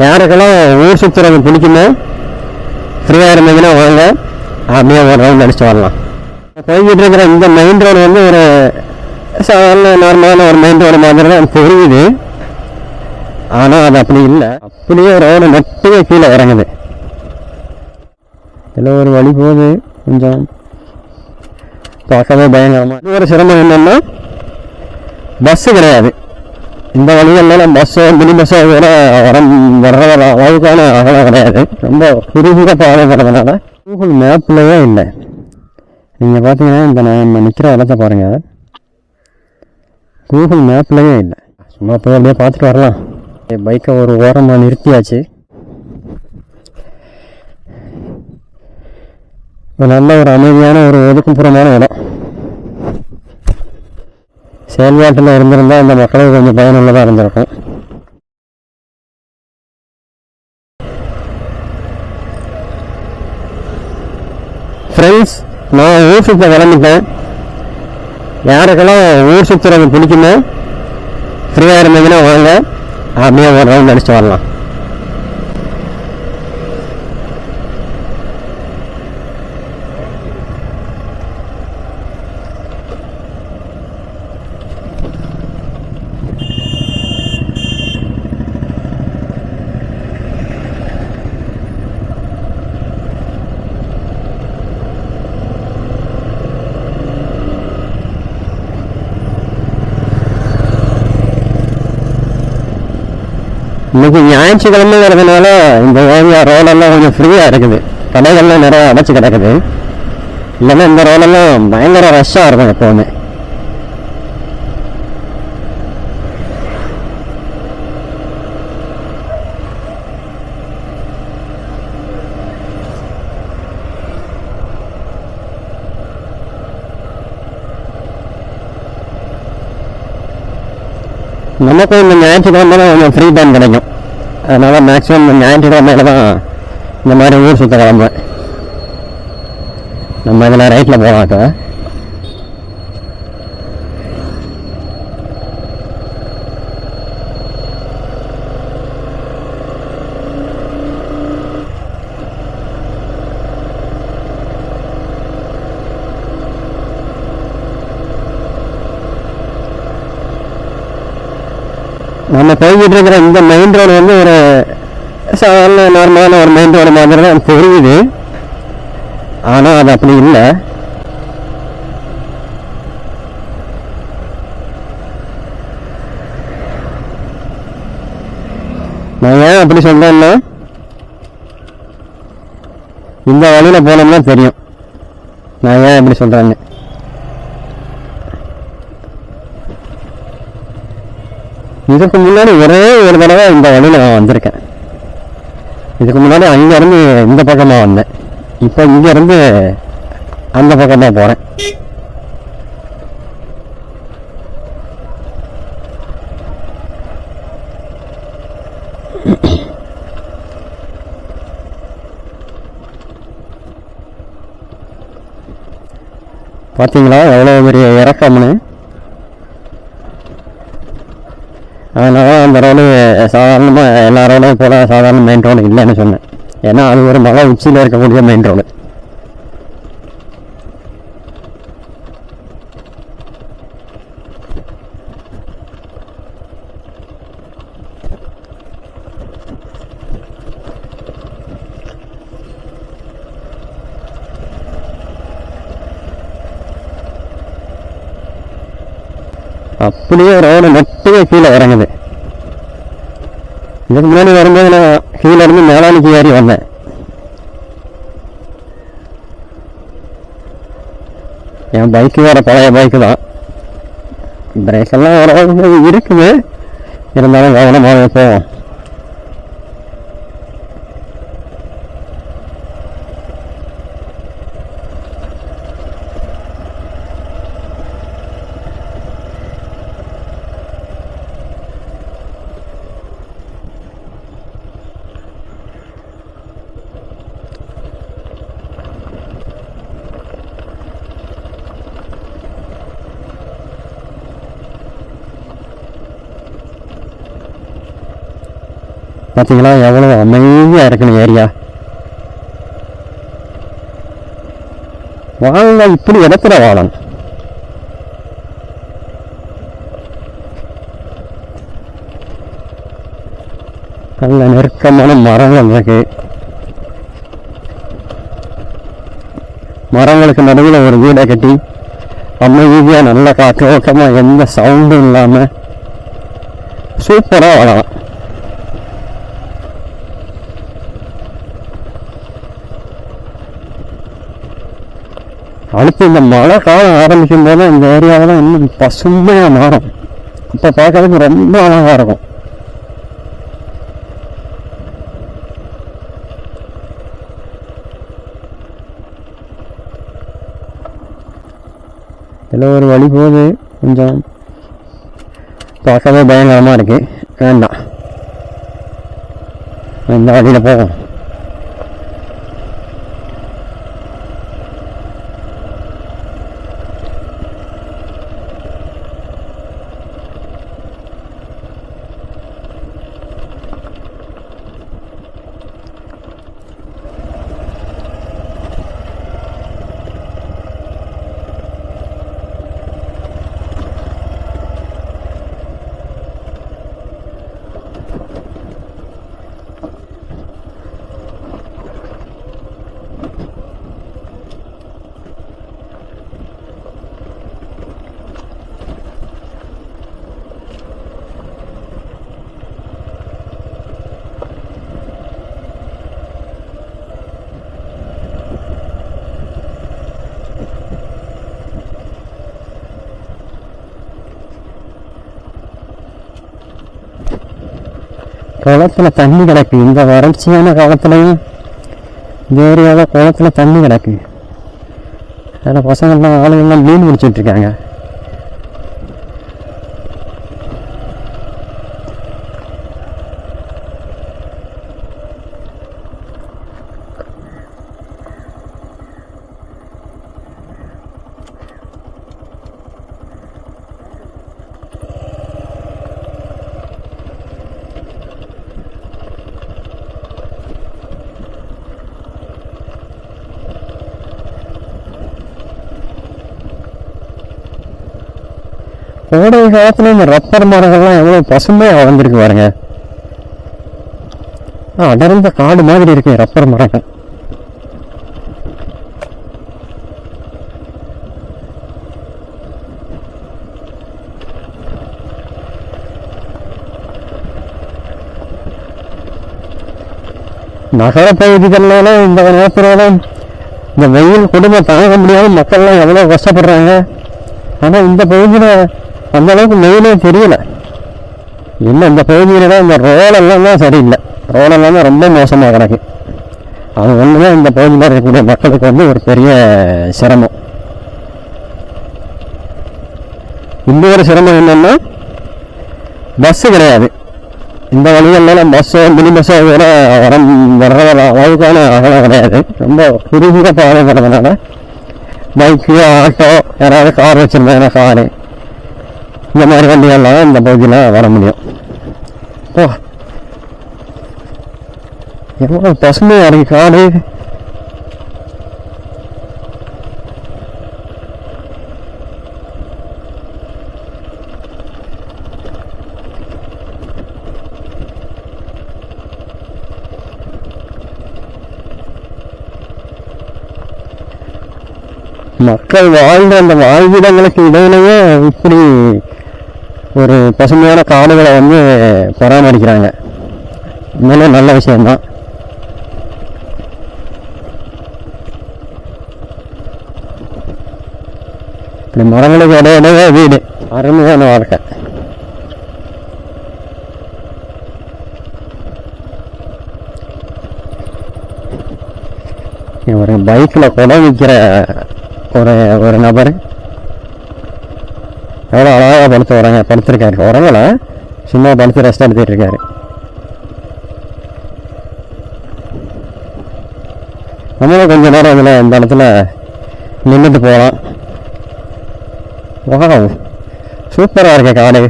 யாருக்கெல்லாம் ஊர் சுற்றுறது பிடிக்குமோ ஃப்ரீயாக இருந்தீங்கன்னா வாங்க. அப்படியே ஒரு ரவுண்ட் அடிச்சுட்டு வரலாம். போய்கிட்டு இருக்கிற இந்த மெயின் ரோடு வந்து ஒரு சாதாரண நார்மலான ஒரு மெயின் ரோடு மாதிரி தான் தெரியுது. ஆனால் அது அப்படி இல்லை. அப்படியே ரோடு மட்டுமே கீழே இறங்குது. இதில் ஒரு வழி போகுது. கொஞ்சம் பார்க்கவே பயங்கரமாக இன்னொரு ஒரு சிரமம் என்னன்னா பஸ்ஸு கிடையாது. இந்த வழிகள்லாம் பஸ்ஸோ மினி பஸ்ஸோ கூட வர வர அளவுக்கான அகலம் கிடையாது. ரொம்ப குறுகிற பாதை போகிறதுனால கூகுள் மேப்லேயே இல்லை. நீங்கள் பார்த்தீங்கன்னா இந்த நம்ம நிற்கிற இடத்த பாருங்கள் கூகுள் மேப்லேயே இல்லை. சும்மா போய் அப்படியே பார்த்துட்டு வரலாம். பைக்கை ஒரு ஓரமாக நிறுத்தியாச்சு. நல்ல ஒரு அமைதியான ஒரு ஒதுக்குப்புறமான இடம். செயல்பாட்டில் இருந்திருந்தால் இந்த மக்களுக்கு கொஞ்சம் பயனுள்ளதாக இருந்திருக்கும். ஃப்ரெண்ட்ஸ் நான் ஊர் சுற்ற கிளம்பிட்டேன். யாருக்கெல்லாம் ஊர் சுற்றுறது பிடிக்குமோ ஃப்ரீயாக இருந்தீங்கன்னா வாங்க. அப்படியே ஒரு ரவுண்ட் அடிச்சுட்டு வரலாம். இன்னைக்கு ஞாயிற்றுக்கிழமைங்கிறதுனால இந்த ஏரியா ரோடெல்லாம் கொஞ்சம் ஃப்ரீயாக இருக்குது. கடைகள்லாம் நிறையா அடைச்சி கிடக்குது. இல்லைன்னா இந்த ரோடெல்லாம் பயங்கர ரஷ்ஷாக இருக்கும் எப்போவுமே. எனக்கும் இந்த ஞாயிற்றுக்கிழமை தான் கொஞ்சம் ஃப்ரீ டைம் கிடைக்கும் அதனால மேக்ஸிமம் இந்த ஞாயிற்றுக்கிழமையில தான் இந்த மாதிரி ஊர் சுத்த கிளம்புவேன் நம்ம இதில் ரைட்டில் போகலாம் நம்ம போய்கிட்டு இருக்கிற இந்த மெயின் ரோடு வந்து ஒரு சாதாரண நார்மலான ஒரு மெயின் ரோடு மாதிரி தான் தெரியுது. ஆனால் அது அப்படி இல்லை. நான் ஏன் அப்படி சொல்கிறேன்னா இந்த வழியில் போனோம்னா தெரியும். நான் ஏன் அப்படி சொல்கிறேன்னு இதுக்கு முன்னாடி ஒரே ஒரு தடவை இந்த வழியில் நான் வந்திருக்கேன். இதுக்கு முன்னாடி அங்கேருந்து இந்த பக்கமாக வந்தேன். இப்போ இங்கேருந்து அந்த பக்கமாக போகிறேன் பார்த்தீங்களா எவ்வளோ பெரிய இறக்கம்னு? அதனால ரோடு சாதாரணமாக எல்லா ரோடும் போல சாதாரண மெயின் ரோடு இல்லைன்னு சொன்னேன். ஏன்னா அது ஒரு மலை உச்சியில் இருக்கக்கூடிய மெயின் ரோடு அப்படியே ரோடு மட்டுமே கீழே இறங்குது. இதுக்கு முன்னாடி வரும்போது நான் கீழே இருந்து மேலாளிக்கு ஏறி வந்தேன். என் பைக்கு வேற பழைய பைக்கு தான். பிரேக்கெல்லாம் ஓரளவுக்கு இருக்குது இருந்தாலும் கவனமாக போவோம். பார்த்தீங்களா எவ்வளோ அமைதியாக இருக்கணும் ஏரியா. வாழ்ந்தா இப்படி இடத்துல வாழணும். நல்ல நெருக்கமான மரங்கள் இருக்கு. மரங்களுக்கு நடுவில் ஒரு வீடை கட்டி அமைதியாக நல்ல காற்றோட்டமாக எந்த சவுண்டும் இல்லாமல் சூப்பராக வாழலாம். அடுத்து இந்த மழை காலம் ஆரம்பிக்கும் போது இந்த ஏரியாவெல்லாம் இன்னும் பசுமையாக மாறும். இப்போ பார்க்கறதுக்கு ரொம்ப அழகாக இருக்கும். இதில் ஒரு வழி போகுது. கொஞ்சம் பார்க்கவே பயங்கரமாக இருக்குது வேண்டாம். இந்த வழியில் போகும் குளத்தில் தண்ணி கிடக்கு. இந்த வறட்சியான காலத்துலையும் வேறு ஏரியாவில் குளத்துல தண்ணி கிடக்கு. அதில் பசங்கள்லாம் ஆளுங்கள்லாம் மீன் பிடிச்சிட்டு கோடை காலத்தில் இந்த ரப்பர் மரங்கள்லாம் எவ்வளோ பசுமையாக வளர்ந்துருக்கு பாருங்க. ஆ அடர்ந்த காடு மாதிரி இருக்கு ரப்பர் மரங்கள். நகர பகுதிகளிலும் இந்த நேரத்தில் இந்த வெயில் கொடுமை தாங்க முடியாத மக்கள்லாம் எவ்வளோ கஷ்டப்படுறாங்க. ஆனால் இந்த பகுதியில் அந்த அளவுக்கு மெயினே தெரியல. இன்னும் இந்த பகுதியில் தான் இந்த ரோடெல்லாம் தான் சரியில்லை. ரோடெல்லாம் தான் ரொம்ப மோசமாக கிடக்கு. அது ஒன்று தான் இந்த பகுதியில் இருக்கக்கூடிய மக்களுக்கு வந்து ஒரு பெரிய சிரமம். இன்னொரு சிரமம் என்னன்னா பஸ்ஸு கிடையாது. இந்த வழிகள்லாம் பஸ்ஸோ மினி பஸ்ஸோ கூட வர வர்ற அளவுக்கான அகலம் கிடையாது. ரொம்ப குறுகிய பாதைங்கிறதுனால பைக்கு ஆட்டோ யாராவது கார் வச்சுருந்தாங்கன்னா காரு இந்த மாதிரி வண்டிகள்லாம் இந்த பகுதியில் வர முடியும். ஓ எவ்வளோ பசுமையாக இருக்கு காடு. மக்கள் வாழ்ந்த அந்த வாழ்விடங்களுக்கு இடையிலேயே இப்படி ஒரு பசுமையான காடுகளை வந்து பராமரிக்கிறாங்க. இன்னும் நல்ல விஷயம்தான். இப்படி மரங்களுக்கு இடையிடையே வீடு. அருமையான வாழ்க்கை. ஒரு பைக்கில் குடம் விற்கிற ஒரு ஒரு நபர் எவ்வளோ அழகாக படுத்து வரங்க படுத்திருக்காரு. உறங்கல சும்மா படுத்து ரெஸ்ட் எடுத்துகிட்டு இருக்காரு. நம்மளும் கொஞ்ச நேரம் இதில் இந்த இடத்துல நின்றுட்டு போகலாம் வா சூப்பராக இருக்க காடு.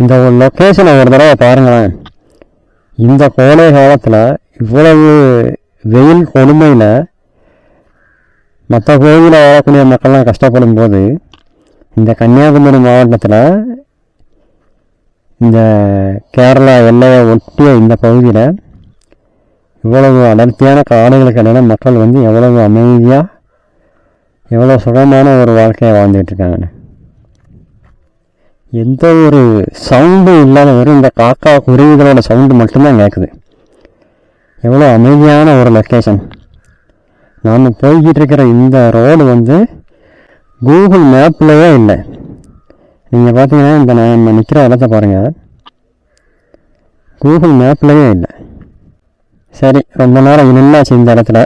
இந்த ஒரு லொக்கேஷனை ஒரு தடவை பாருங்களேன். இந்த கோடை காலத்தில் இவ்வளவு வெயில் கொடுமையில் மற்ற கோயிலில் வாழக்கூடிய மக்கள்லாம் கஷ்டப்படும் போது இந்த கன்னியாகுமரி மாவட்டத்தில் இந்த கேரளா எல்லையை ஒட்டிய இந்த பகுதியில் இவ்வளவு அடர்த்தியான காடுகளுக்கு இடையில மக்கள் வந்து எவ்வளவு அமைதியாக எவ்வளோ சுகமான ஒரு வாழ்க்கையை வாழ்ந்துட்டுருக்காங்க எந்த ஒரு சவுண்டும் இல்லாத வெறும் இந்த காக்கா குருவிகளோட சவுண்டு மட்டும்தான் கேட்குது எவ்வளோ அமைதியான ஒரு லொக்கேஷன் நாம் போய்கிட்டு இருக்கிற இந்த ரோடு வந்து கூகுள் மேப்லேயே இல்லை. நீங்கள் பார்த்தீங்கன்னா இந்த நம்ம நிற்கிற இடத்த பாருங்கள் கூகுள் மேப்லேயே இல்லை. சரி ரொம்ப நேரம் நின்னாச்சு இந்த இடத்துல.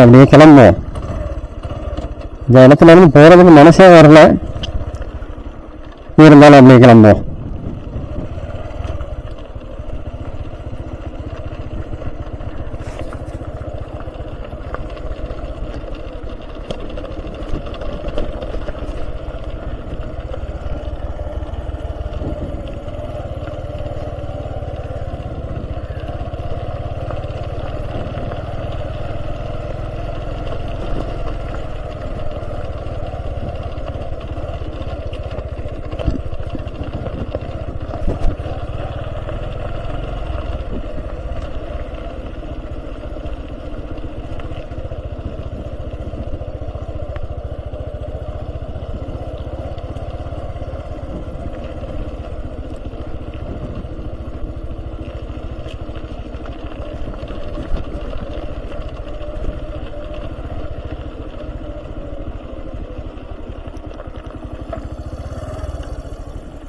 அப்படியே கிளம்புவோம். இந்த இடத்துல இருந்து போகிறதுக்கு மனசே வரல. இருந்தாலும் அப்படியே கிளம்புவோம்.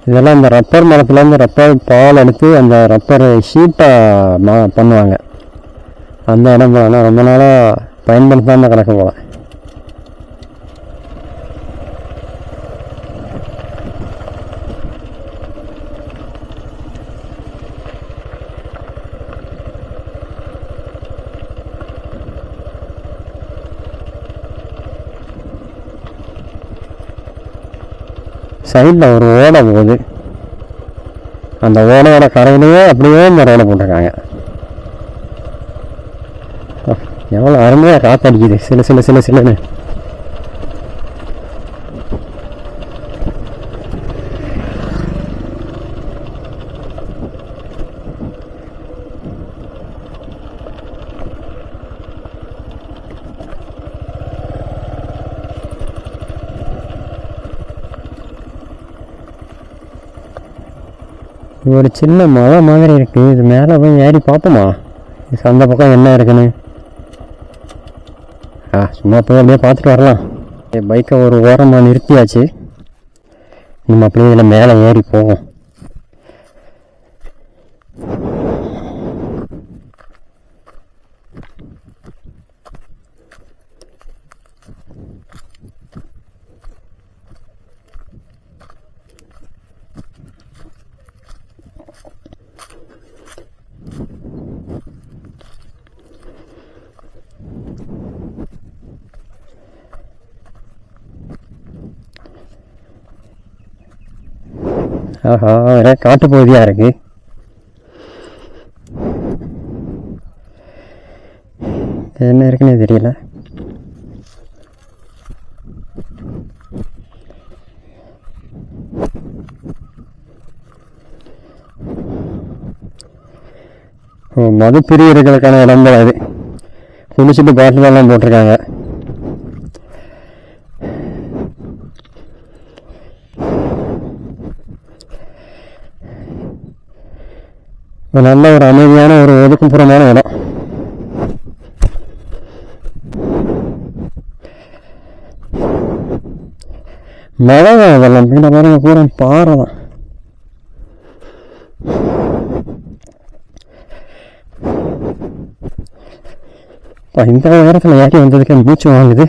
இதெல்லாம் இந்த ரப்பர் மரத்துலேருந்து ரப்பர் பால் எடுத்து அந்த ரப்பர் ஷீட்டாக மா பண்ணுவாங்க. அந்த இடம் போனால் ஆனால் ரொம்ப நாளாக பயன்படுத்தாமல் கிடக்க போகலாம் சைடில் ஒரு ஓடை போகுது. அந்த ஓடையோட கரையிலேயே அப்படியே இந்த ரோடை போட்டிருக்காங்க. எவ்வளோ அருமையாக காற்றடிக்குது சில சில சில சிலன்னு. ஒரு சின்ன மலை மாதிரி இருக்கு. இது மேலே போய் ஏறி பார்ப்போமா இது அந்த பக்கம் என்ன இருக்குன்னு. ஆ சும்மா போய் அப்படியே பார்த்துட்டு வரலாம். பைக்கை ஒரு ஓரமாக நிறுத்தியாச்சு. நம்ம அப்படியே இதில் மேலே ஏறி போவோம். ஆஹா ஒரே காட்டு பகுதியாக இருக்கு. என்ன இருக்குன்னு தெரியல. மது பிரியர்களுக்கான இடம் தான் அது குளிச்சுட்டு பாட்டிலெல்லாம் போட்டிருக்காங்க ஒரு நல்ல ஒரு அமைதியான ஒரு ஒதுக்குப்புறமான இடம். மழை தான் இதெல்லாம் பின்ன பாருங்க பூரா பாறை தான். இந்த நேரத்தில் ஏறி வந்ததுக்கு மூச்சு வாங்குது.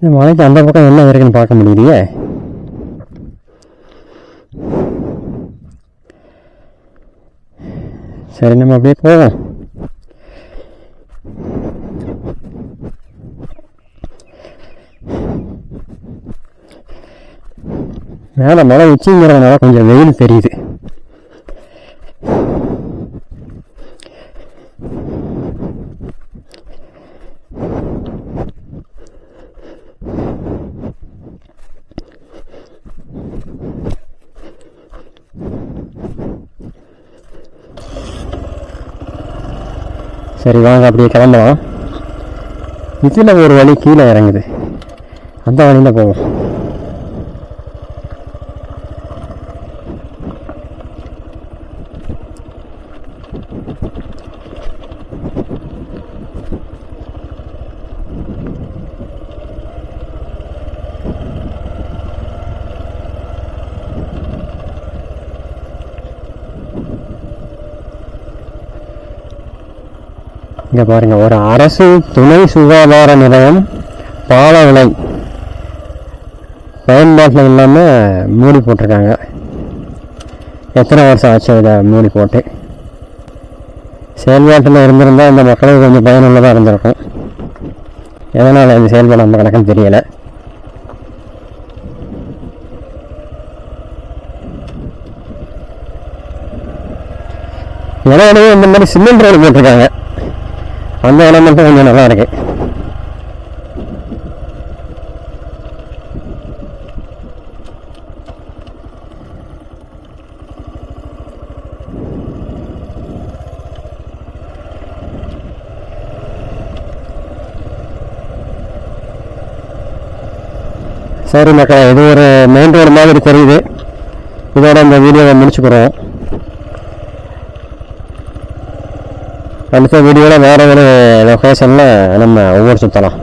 இந்த மலைக்கு அந்த பக்கம் என்ன இருக்குன்னு பார்க்க முடியலையே சரி நம்ம அப்படியே போவோம். மேலே மழை உச்சிங்கிறதுனால கொஞ்சம் வெயில் தெரியுது. சரி வாங்க அப்படியே கிளம்பலாம். இதில் ஒரு வழி கீழே இறங்குது. அந்த வழியில் போவோம். இங்கே பாருங்க ஒரு அரசு துணை சுகாதார நிலையம் பால விலை பயன்பாட்டில் இல்லாமல் மூடி போட்டிருக்காங்க. எத்தனை வருஷம் ஆச்சு இதை மூடி போட்டு? செயல்பாட்டில் இருந்திருந்தால் இந்த மக்களுக்கு கொஞ்சம் பயனுள்ளதாக இருந்திருக்கும். எதனால் இது செயல்படாமல் கிடக்குன்னு தெரியலை. இடம் இந்த மாதிரி சிமெண்ட் ரோடு போட்டிருக்காங்க. அந்த இடம் மட்டும் கொஞ்சம் நல்லா இருக்கு. சரி மக்கள் இது ஒரு மெயின் ரோடு மாதிரி தெரியுது. இதோட இந்த வீடியோவை முடிச்சுக்கிறோம். அடுத்த வீடியோவில் வேறு ஒரு லொக்கேஷனில் நம்ம ஒவ்வொரு சுற்றலாம்